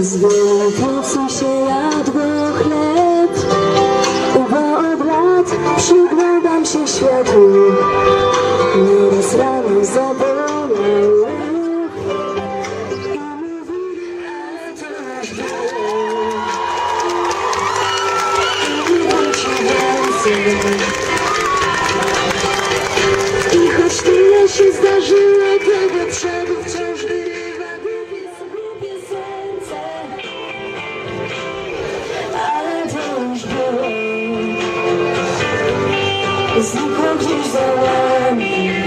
Z wielu płocą się jadło chleb. Bo od lat przyglądam się światu. Nieraz rano zabolał I choć tyle się zdarzyło Tego przodu Cause you confuse the